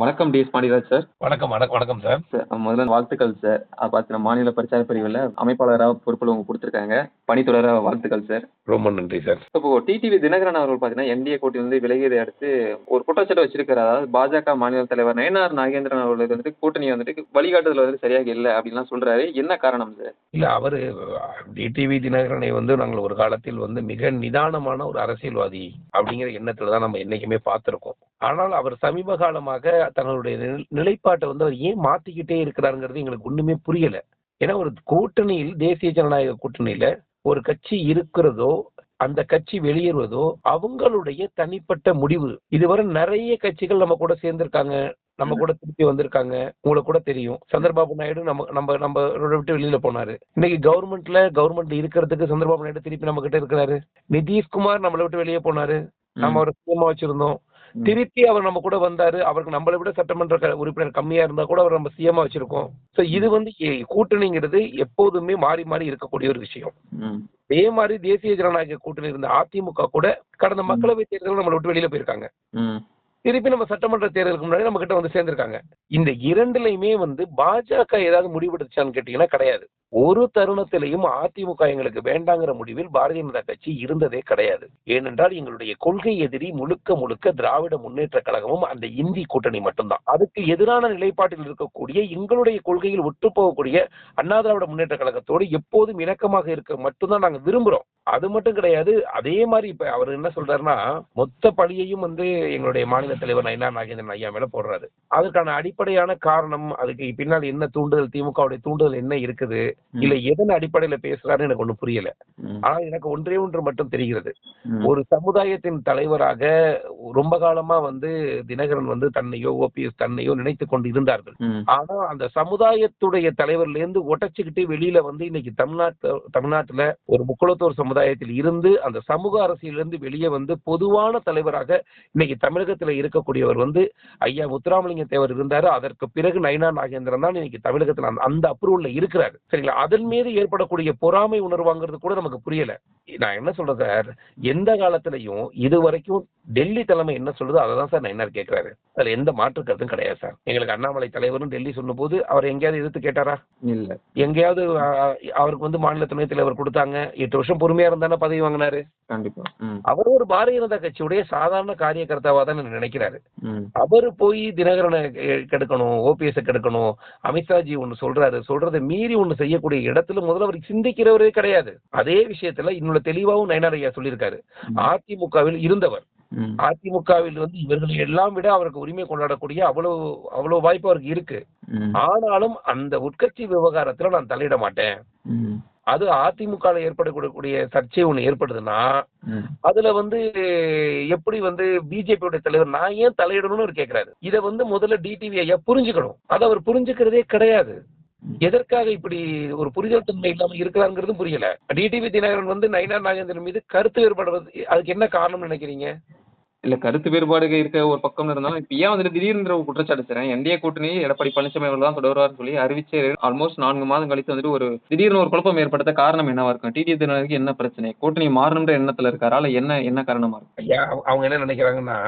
வணக்கம் D S Pandiraj sir. வணக்கம் வணக்கம் வணக்கம் சார். முதல்ல வாழ்த்துக்கள் சார். பார்த்தீங்கன்னா மாநில பிரச்சார பிரிவில் அமைப்பாளராக பொறுப்பில் உங்க கொடுத்துருக்காங்க. பணித்தொடர வாழ்த்துக்கள் சார். ரொம்ப நன்றி சார். இப்போ டிடிவி தினகரன் அவர்கள் பார்த்தீங்கன்னா என்டிஏ கூட்டணி வந்து விலகியதை அடுத்து ஒரு குற்றச்சாட்டு வச்சிருக்காரு. அதாவது பாஜக மாநில தலைவர் நயனார் நாகேந்திரன் அவர்களுக்கு வந்துட்டு கூட்டணி வந்துட்டு வழிகாட்டுதல் வந்து சரியாக இல்லை அப்படின்லாம் சொல்றாரு. என்ன காரணம் சார்? இல்ல அவரு டிடிவி தினகரனை வந்து நாங்கள் ஒரு காலத்தில் வந்து மிக நிதானமான ஒரு அரசியல்வாதி அப்படிங்கிற எண்ணத்துல தான் நம்ம என்னைக்குமே பார்த்திருக்கோம். ஆனால் அவர் சமீப காலமாக தங்களுடைய நிலை- நிலைப்பாட்டை வந்து அவர் ஏன் மாத்திக்கிட்டே இருக்கிறாருங்கிறது எங்களுக்கு ஒண்ணுமே புரியல. ஏன்னா ஒரு கூட்டணியில் தேசிய ஜனநாயக கூட்டணியில ஒரு கட்சி இருக்கிறதோ அந்த கட்சி வெளியேறுவதோ அவங்களுடைய தனிப்பட்ட முடிவு. இதுவரை நிறைய கட்சிகள் நம்ம கூட சேர்ந்திருக்காங்க. நம்ம கூட திருப்பி வந்திருக்காங்க. உங்களுக்கு கூட தெரியும். சந்திரபாபு நாயுடு நம்ம நம்ம நம்ம விட்டு வெளியில போனாரு. இன்னைக்கு கவர்மெண்ட்ல கவர்மெண்ட் இருக்கிறதுக்கு சந்திரபாபு நாயுடு திருப்பி நம்ம கிட்ட இருக்கிறாரு. நிதிஷ்குமார் நம்மளை விட்டு வெளியே போனாரு. நம்ம அவரை சிஎம்மா வச்சிருந்தோம். திருப்பி அவர் நம்ம கூட வந்தாரு. அவருக்கு நம்மளை விட சட்டமன்ற உறுப்பினர் கம்மியா இருந்தா கூட அவர் நம்ம சிஎம்மா வச்சிருக்கோம். சோ இது வந்து கூட்டணிங்கிறது எப்போதுமே மாறி மாறி இருக்கக்கூடிய ஒரு விஷயம். அதே மாதிரி தேசிய ஜனநாயக கூட்டணி இருந்த அதிமுக கூட கடந்த மக்களவை தேர்தலில் நம்மளை விட்டு வெளியில போயிருக்காங்க. திருப்பி நம்ம சட்டமன்ற தேர்தலுக்கு முன்னாடி நம்ம கிட்ட வந்து சேர்ந்திருக்காங்க. இந்த இரண்டுலையுமே வந்து பாஜக ஏதாவது முடிவெடுச்சான்னு கேட்டீங்கன்னா கிடையாது. ஒரு தருணத்திலையும் அதிமுக எங்களுக்கு வேண்டாங்கிற முடிவில் பாரதிய ஜனதா கட்சி இருந்ததே கிடையாது. ஏனென்றால் எங்களுடைய கொள்கை எதிரி முழுக்க முழுக்க திராவிட முன்னேற்ற கழகமும் அந்த இந்தி கூட்டணி மட்டும்தான். அதுக்கு எதிரான நிலைப்பாட்டில் இருக்கக்கூடிய எங்களுடைய கொள்கையில் ஒட்டு போகக்கூடிய அண்ணா திராவிட முன்னேற்ற கழகத்தோடு எப்போதும் இணக்கமாக இருக்க மட்டும்தான் நாங்கள் விரும்புறோம். அது மட்டும் கிடையாது அதே மாதிரி இப்ப அவர் என்ன சொல்றாருன்னா மொத்த பழியையும் வந்து எங்களுடைய மாநில தலைவர் நயனா நாகேந்திரன் ஐயா மேல போடுறாரு. அதற்கான அடிப்படையான காரணம் அதுக்கு பின்னால் என்ன தூண்டுதல் திமுகவுடைய தூண்டுதல் என்ன இருக்குது? இல்ல எதன் அடிப்படையில பேசுறாருன்னு எனக்கு ஒண்ணும் புரியல. ஆனா எனக்கு ஒன்றே ஒன்று மட்டும் தெரிகிறது. ஒரு சமுதாயத்தின் தலைவராக ரொம்ப காலமா வந்து தினகரன் வந்து தன்னையோ ஓபிஎஸ் தன்னையோ நினைத்து கொண்டு இருந்தார்கள். ஆனா அந்த சமுதாயத்துடைய தலைவர்ல இருந்து உடைச்சுக்கிட்டு வெளியில வந்து இன்னைக்கு தமிழ்நாட்டு தமிழ்நாட்டுல ஒரு முக்குளத்தோர் சமுதாயத்தில் இருந்து அந்த சமூக அரசியல இருந்து வெளியே வந்து பொதுவான தலைவராக இன்னைக்கு தமிழகத்துல இருக்கக்கூடியவர் வந்து ஐயா முத்துராமலிங்க தேவர் இருந்தாரு. அதற்கு பிறகு நயினா நாகேந்திரன் தான் இன்னைக்கு தமிழகத்துல அந்த- அப்ரூவல்ல இருக்கிறாரு. சரிங்களா அதன் மீது ஏற்படக்கூடிய பொறாமை உணர்வாங்கிறது கூட நமக்கு புரியல. நான் என்ன சொல்றேன் சார்? எந்த காலத்திலையும் இது வரைக்கும் டெல்லி தலைமை என்ன சொல்லுதோ அதை தான் சார் நயினார் கேட்கிறாரு அதுல எந்த மாற்று கருத்தும் கிடையாது சார். எங்களுக்கு அண்ணாமலை தலைவரும் டெல்லி சொன்னபோது அவர் எங்கேயாவது எதிர்த்து கேட்டாரா? இல்ல. எங்கேயாவது அவருக்கு வந்து மாநில துணைத் தலைவர் கொடுத்தாங்க. எட்டு வருஷம் பொறுமையா இருந்தானே பதவி வாங்கினாரு? கண்டிப்பா. அவர் ஒரு பாரதிய ஜனதா கட்சியுடைய சாதாரண காரியகர்த்தாவா தான் நினைக்கிறாரு. அவர் போய் தினகரனை கெடுக்கணும் ஓபிஎஸ் கெடுக்கணும் அமித்ஷாஜி ஒன்னு சொல்றாரு. சொல்றதை மீறி ஒன்னு செய்யக்கூடிய இடத்துல முதல்ல அவர் சிந்திக்கிறவரே கிடையாது. அதே விஷயத்துல இன்னொரு தெளிவாகவும் நயனார் ஐயா சொல்லியிருக்காரு. அதிமுகவில் இருந்தவர் அதிமுகவில் வந்து இவர்களை எல்லாம் விட அவருக்கு உரிமை கொண்டாடக்கூடிய அவ்வளவு அவ்வளவு வாய்ப்பு அவருக்கு இருக்கு. ஆனாலும் அந்த உட்கட்சி விவகாரத்துல நான் தலையிட மாட்டேன். அது அதிமுக ஏற்படக்கூடிய சர்ச்சை ஒண்ணு ஏற்படுதுன்னா அதுல வந்து எப்படி வந்து பிஜேபியோட தலைவர் நான் ஏன் தலையிடணும்னு அவர் கேக்குறாரு. இதை வந்து முதல்ல டிடிவி ஐயா புரிஞ்சுக்கணும். அதை அவர் புரிஞ்சுக்கிறதே கிடையாது. எதற்காக இப்படி ஒரு புரிதல் தன்மை இல்லாம இருக்கிறாங்கிறதும் புரியல. டிடிவி தினகரன் வந்து நயினா நாகேந்திரன் மீது கருத்து வேறுபடுறது அதுக்கு என்ன காரணம்னு நினைக்கிறீங்க? இல்ல கருத்து வேறுபாடுகள் இருக்க ஒரு பக்கம் இருந்தாலும் இப்ப ஏன் வந்துட்டு திடீர்னு குற்றச்சாட்டு சார் என்டிஏ கூட்டணி எடப்பாடி பழனிசாமி அவர்கள் தான் தொடர்வார்னு சொல்லி அறிவிச்சு ஆல்மோஸ்ட் நான்கு மாதம் கழித்து வந்துட்டு ஒரு திடீர்னு ஒரு குழப்பம் ஏற்படுத்த காரணம் என்னவா இருக்கும்? டிடி தினகருக்கு என்ன பிரச்சனை? கூட்டணி மாறணுன்ற எண்ணத்துல இருக்காரா? இல்ல என்ன என்ன காரணமா இருக்கு? அவங்க என்ன நினைக்கிறாங்கன்னா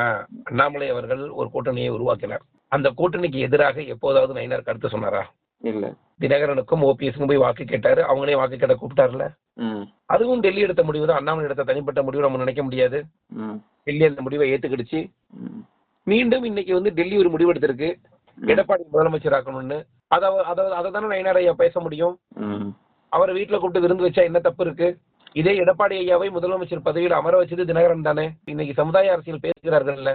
அண்ணாமலை அவர்கள் ஒரு கூட்டணியை உருவாக்கினார். அந்த கூட்டணிக்கு எதிராக எப்போதாவது நயினார் கருத்து சொன்னாரா? இல்ல. தினகரனுக்கும் ஓபிஎஸ்க்கும் போய் வாக்கு கேட்டாரு. அவங்களே வாக்கு கேட்ட கூப்பிட்டாருல. அதுவும் டெல்லி எடுத்த முடிவு தான். அண்ணாமலை எடுத்த தனிப்பட்ட முடிவு நம்ம நினைக்க முடியாது. டெல்லி அந்த முடிவை ஏத்துக்கிடுச்சு. மீண்டும் இன்னைக்கு வந்து டெல்லி ஒரு முடிவு எடுத்திருக்கு. எடப்பாடி முதலமைச்சர் ஆக்கணும்னு. அதை தானே நயனார் ஐயா பேச முடியும். அவரை வீட்டுல கூப்பிட்டு விருந்து வச்சா என்ன தப்பு இருக்கு? இதே எடப்பாடி ஐயாவை முதலமைச்சர் பதவியில் அமர வச்சது தினகரன் தானே. இன்னைக்கு சமுதாய அரசியல் பேசுகிறார்கள்ல.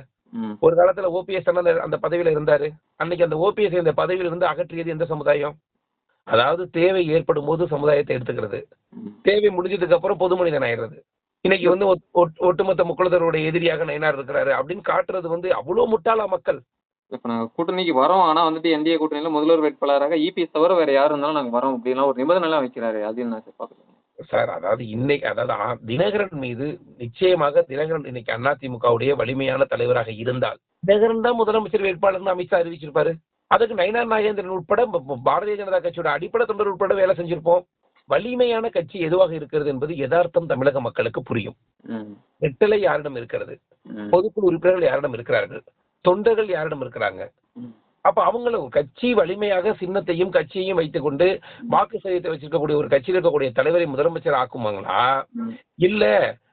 ஒரு காலத்துல ஓபிஎஸ் அந்த அந்த பதவியில இருந்தாரு. அன்னைக்கு அந்த ஓபிஎஸ் இந்த பதவியில இருந்து அகற்றியது எந்த சமுதாயம்? அதாவது தேவை ஏற்படும் போது சமுதாயத்தை எடுத்துக்கிறது. தேவை முடிஞ்சதுக்கு அப்புறம் பொது மனிதன் ஆயிடுறது. இன்னைக்கு வந்து ஒட்- ஒட்- ஒட்டுமொத்த முக்குளத்தருடைய எதிரியாக நயனார் இருக்கிறாரு அப்படின்னு காட்டுறது வந்து அவ்வளவு முட்டாளா மக்கள். இப்ப நாங்க கூட்டணிக்கு வரோம். ஆனா வந்துட்டு என்டிஏ கூட்டணியில முதல்வர் வேட்பாளராக இபிஎஸ் தவிர வேற யாரு இருந்தாலும் நாங்க வரோம். அப்படின்லாம் ஒரு நிபந்தனை எல்லாம் வைக்கிறாரு. அது என்ன சார் பாக்குறீங்க? சார் அதாவது இன்னைக்கு அதாவது தினகரன் மீது நிச்சயமாக தினகரன் இன்னைக்கு அதிமுகவுடைய வலிமையான தலைவராக இருந்தால் தினகரன் தான் முதலமைச்சர் வேட்பாளர்னு அமித்ஷா அறிவிச்சிருப்பாரு. அதுக்கு நயினார் நாகேந்திரன் உட்பட பாரதிய ஜனதா கட்சியோட அடிப்படை தொண்டர் உட்பட வேலை செஞ்சிருப்போம். வலிமையான கட்சி எதுவாக இருக்கிறது என்பது யதார்த்தம் தமிழக மக்களுக்கு புரியும். ம். நெட்டலை யாரிடம் இருக்கிறது? பொதுக்குழு உறுப்பினர்கள் யாரிடம் இருக்கிறார்கள்? தொண்டர்கள் யாரிடம் இருக்கிறாங்க. அப்ப அவங்கள ஒரு கட்சி வலிமையாக சின்னத்தையும் கட்சியையும் வைத்துக்கொண்டு வாக்கு சதவீதத்தை வச்சிருக்கக்கூடிய ஒரு கட்சியில் இருக்கக்கூடிய தலைவரை முதலமைச்சர் ஆக்குமாங்களா. இல்ல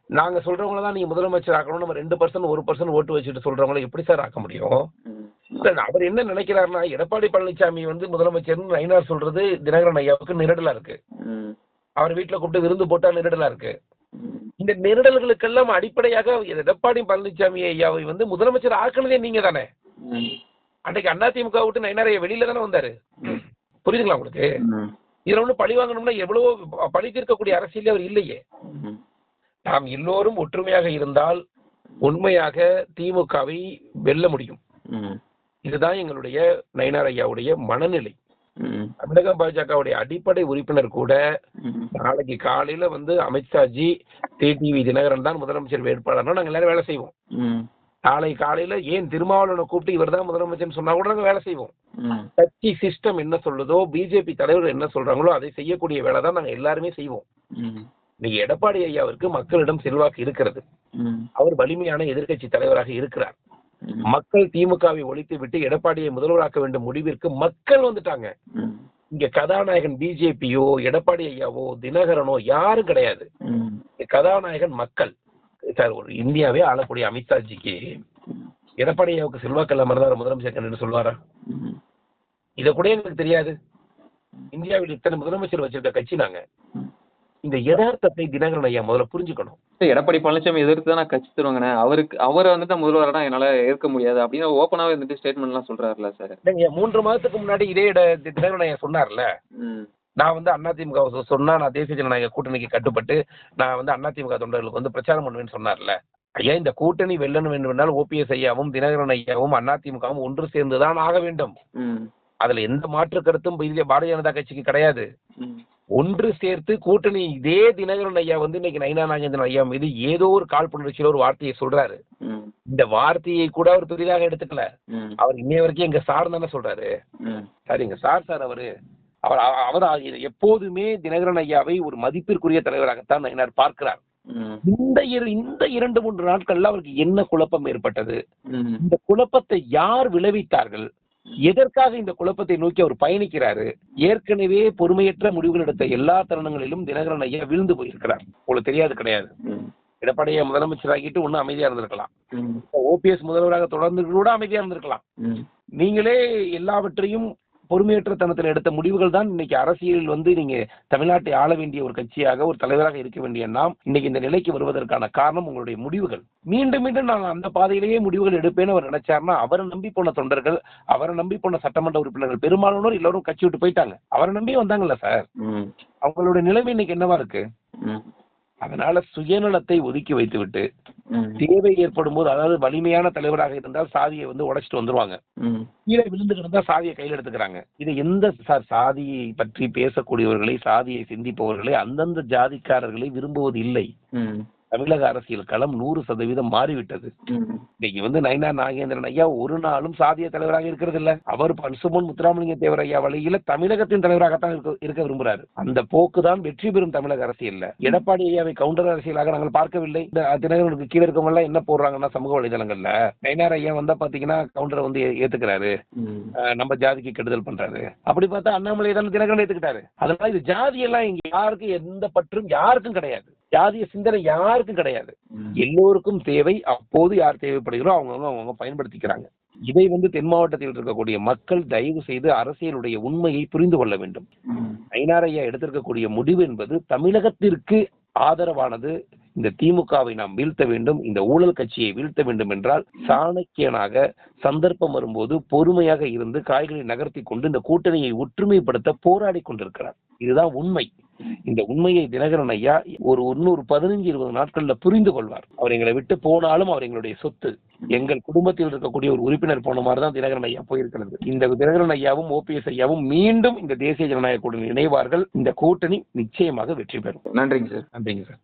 நாங்க சொல்றவங்கள தான் நீங்க முதலமைச்சர் ஆக்கணும் நம்ம ரெண்டு பர்சன்ட் ஒரு பர்சன்ட் ஓட்டு வச்சுட்டு சொல்றவங்கள எப்படி சார் ஆக்க முடியும். இல்ல, அவர் என்ன நினைக்கிறாருன்னா எடப்பாடி பழனிசாமி வந்து முதலமைச்சர்னு நயினார் சொல்றது தினகரன் ஐயாவுக்கு நெருடலா இருக்கு. அவர் வீட்டுல கூப்பிட்டு விருந்து போட்டா நெருடலா இருக்கு. இந்த நெருடல்களுக்கெல்லாம் அடிப்படையாக எடப்பாடி பழனிசாமி ஐயாவை வந்து முதலமைச்சர் ஆக்குனதே நீங்க தானே. அன்றைக்கு அதிமுக விட்டு நயினார் ஐயா வெளியில தானே வந்தாரு புரியுதுங்களா உங்களுக்கு. இதுல ஒண்ணு பழி வாங்கணும்னா எவ்வளவோ பழி தீர்க்கக்கூடிய அரசியலே அவர் இல்லையே. நாம் எல்லோரும் ஒற்றுமையாக இருந்தால் உண்மையாக திமுகவை வெல்ல முடியும். இதுதான் எங்களுடைய நயினார் ஐயாவுடைய மனநிலை. தமிழக பாஜகவுடைய அடிப்படை உறுப்பினர் கூட. நாளைக்கு காலையில வந்து அமித்ஷாஜி டிடிவி தினகரன் தான் முதலமைச்சர் வேட்பாளர்னா நாங்க எல்லாரும் வேலை செய்வோம். நாளை காலையில ஏன் திருமாவளவனை கூப்பிட்டு இவர் தான் முதலமைச்சர்னு சொன்னா கூட நாங்க வேலை செய்வோம். கட்சி சிஸ்டம் என்ன சொல்லுதோ பிஜேபி தலைவர்கள் என்ன சொல்றாங்களோ அதை செய்யக்கூடிய வேலை தான் நாங்க எல்லாருமே செய்வோம். இன்னைக்கு எடப்பாடி ஐயாவிற்கு மக்களிடம் செல்வாக்கு இருக்கிறது. அவர் வலிமையான எதிர்க்கட்சி தலைவராக இருக்கிறார். மக்கள் திமுகவை ஒழித்து விட்டு எடப்பாடியை முதல்வராக்க வேண்டும் முடிவிற்கு மக்கள் வந்துட்டாங்க. இங்க கதாநாயகன் பிஜேபியோ எடப்பாடி ஐயாவோ தினகரனோ யாரும் கிடையாது கதாநாயகன் மக்கள் சார் ஒரு இந்தியாவே ஆளக்கூடிய அமித்ஷாஜிக்கு எடப்பாடி ஐயாவுக்கு செல்வாக்கு இல்லாம இருந்தா முதலமைச்சர் கண்டு சொல்லுவாரா ம். இதை கூட எங்களுக்கு தெரியாது. இந்தியாவில் இத்தனை முதலமைச்சர் வச்சிருக்க கட்சி நாங்க. இந்த யதார்த்தத்தை தினகரன் ஐயா முதல்ல புரிஞ்சுக்கணும். எடப்பாடி பழனிசாமி எதிர்த்து தான் நான் கட்சி தருவாங்கண்ணே அவருக்கு அவரை வந்துட்டு முதல்வரானா என்னால ஏற்க முடியாது அப்படின்னு ஓப்பனாவே வந்துட்டு ஸ்டேட்மெண்ட்லாம் சொல்றாருல்ல சார். இல்லைங்க, மூன்று மாதத்துக்கு முன்னாடி இதே இட தினகரன் ஐயா சொன்னார்ல. நான் வந்து அதிமுக சொன்னா நான் தேசிய ஜனநாயக கூட்டணிக்கு கட்டுப்பட்டு நான் வந்து அதிமுக தொண்டர்களுக்கு வந்து பிரச்சாரம் பண்ணுவேன்னு சொன்னார்ல. ஐயா இந்த கூட்டணி வெல்லணும் வேண்டுமென்றால் ஓபிஎஸ் ஐயாவும் தினகரன் ஐயாவும் அதிமுகவும் ஒன்று சேர்ந்துதான் ஆக வேண்டும். அதுல எந்த மாற்று கருத்தும் பாரதிய ஜனதா கட்சிக்கு கிடையாது. ஒன்று சேர்த்து கூட்டணி இதே தினகரன் ஐயா வந்து இன்னைக்கு நயினா நாகேந்திரன் ஐயா மீது ஏதோ ஒரு காழ்ப்புணர்ச்சியில ஒரு வார்த்தையை சொல்றாரு. இந்த வார்த்தையை கூட அவர் பெரிதாக எடுத்துக்கல. அவர் இன்னைய வரைக்கும் எங்க சார் தானே சொல்றாரு. சார் எங்க சார் சார் அவரு? அவர் அவ- அவர் எப்போதுமே தினகரன் ஐயாவை ஒரு மதிப்பிற்குரிய தலைவராகத்தான் நயினார் பார்க்கிறார். இந்த இந்த இரண்டு மூன்று நாட்கள்ல அவருக்கு என்ன குழப்பம் ஏற்பட்டது? இந்த குழப்பத்தை யார் விளைவித்தார்கள்? எதற்காக இந்த குழப்பத்தை நோக்கி அவர் பயணிக்கிறாரு? ஏற்கனவே பொறுமையற்ற முடிவுகள் எடுத்த எல்லா தருணங்களிலும் தினகரன் ஐயா விழுந்து போயிருக்கிறார். உங்களுக்கு தெரியாது கிடையாது. எடப்பாடியை முதலமைச்சராகிட்டு ஒன்னும் அமைதியா இருந்திருக்கலாம். ஓபிஎஸ் முதல்வராக தொடர்ந்து கூட அமைதியா இருந்திருக்கலாம். நீங்களே எல்லாவற்றையும் பொறுமையற்ற தனத்தில் எடுத்த முடிவுகள் தான் இன்னைக்கு அரசியலில் வந்து நீங்க தமிழ்நாட்டை ஆள வேண்டிய ஒரு கட்சியாக ஒரு தலைவராக இருக்க வேண்டிய நாம் இன்னைக்கு இந்த நிலைக்கு வருவதற்கான காரணம் உங்களுடைய முடிவுகள். மீண்டும் மீண்டும் நான் அந்த பாதையிலேயே முடிவுகள் எடுப்பேன்னு அவர் நினைச்சாருன்னா அவரை நம்பி போன தொண்டர்கள் அவரை நம்பி போன சட்டமன்ற உறுப்பினர்கள் பெரும்பாலானோர் எல்லாரும் கட்சி விட்டு போயிட்டாங்க. அவரை நம்பி வந்தாங்கல்ல சார்? அவங்களுடைய நிலைமை இன்னைக்கு என்னவா இருக்கு? அதனால சுயநலத்தை ஒதுக்கி வைத்துவிட்டு தேவை ஏற்படும் போது அதாவது வலிமையான தலைவராக இருந்தால் சாதியை வந்து உடைச்சிட்டு வந்துருவாங்க. கீழே விழுந்து கிடந்தா சாதியை கையில் எடுத்துக்கிறாங்க. இது எந்த சார் சாதியை பற்றி பேசக்கூடியவர்களை சாதியை சிந்திப்பவர்களை அந்தந்த ஜாதிக்காரர்களை விரும்புவது இல்லை. தமிழக அரசியல் களம் நூறு சதவீதம் மாறிவிட்டது. இன்னைக்கு வந்து நயினார் நாகேந்திரன் ஐயா ஒரு நாளும் சாதிய தலைவராக இருக்கிறது இல்ல. அவர் பன்சுமன் முத்துராமலிங்க தேவர் ஐயா வழியில தமிழகத்தின் தலைவராகத்தான் இருக்க இருக்க விரும்புறாரு. அந்த போக்கு தான் வெற்றி பெறும் தமிழக அரசியல்ல எடப்பாடி ஐயாவை கவுண்டர் அரசியலாக நாங்கள் பார்க்கவில்லை. இந்த தினகரனுக்கு கீழே இருக்கவங்க எல்லாம் என்ன போடுறாங்கன்னா சமூக வலைதளங்கள்ல. நயினார் ஐயா வந்தா பாத்தீங்கன்னா கவுண்டரை வந்து ஏத்துக்கிறாரு. நம்ம ஜாதிக்கு கெடுதல் பண்றாரு. அப்படி பார்த்தா அண்ணாமலை தானே தினகரன் ஏத்துக்கிட்டாரு. அதனால இது ஜாதி எல்லாம் இங்க யாருக்கும் எந்த பற்றும் யாருக்கும் கிடையாது. ஜாதிய சிந்தனை யாருக்கும் கிடையாது. எல்லோருக்கும் தேவை. அப்போது யார் தேவைப்படுகிறோ அவங்கவுங்க அவங்க பயன்படுத்திக்கிறாங்க. இதை வந்து தென் மாவட்டத்தில் இருக்கக்கூடிய மக்கள் தயவு செய்து அரசியலுடைய உண்மையை புரிந்து கொள்ள வேண்டும். ஐநாரையா எடுத்திருக்கக்கூடிய முடிவு என்பது தமிழகத்திற்கு ஆதரவானது. இந்த திமுகவை நாம் வீழ்த்த வேண்டும். இந்த ஊழல் கட்சியை வீழ்த்த வேண்டும் என்றால் சாணக்கியனாக சந்தர்ப்பம் வரும்போது பொறுமையாக இருந்து காய்களை நகர்த்தி கொண்டு இந்த கூட்டணியை ஒற்றுமைப்படுத்த போராடி கொண்டிருக்கிறார். இதுதான் உண்மை. இந்த உண்மையை தினகரன் ஐயா ஒரு இன்னொரு பதினஞ்சு இருபது நாட்கள்ல புரிந்து கொள்வார். அவர் எங்களை விட்டு போனாலும் அவர் எங்களுடைய சொத்து. எங்கள் குடும்பத்தில் இருக்கக்கூடிய ஒரு உறுப்பினர் போன மாதிரி தான் தினகரன் ஐயா போயிருக்கிறது. இந்த தினகரன் ஐயாவும் ஓபிஎஸ் ஐயாவும் மீண்டும் இந்த தேசிய ஜனநாயக கூட்டணி இணைவார்கள். இந்த கூட்டணி நிச்சயமாக வெற்றி பெறும். நன்றிங்க சார். நன்றிங்க சார்.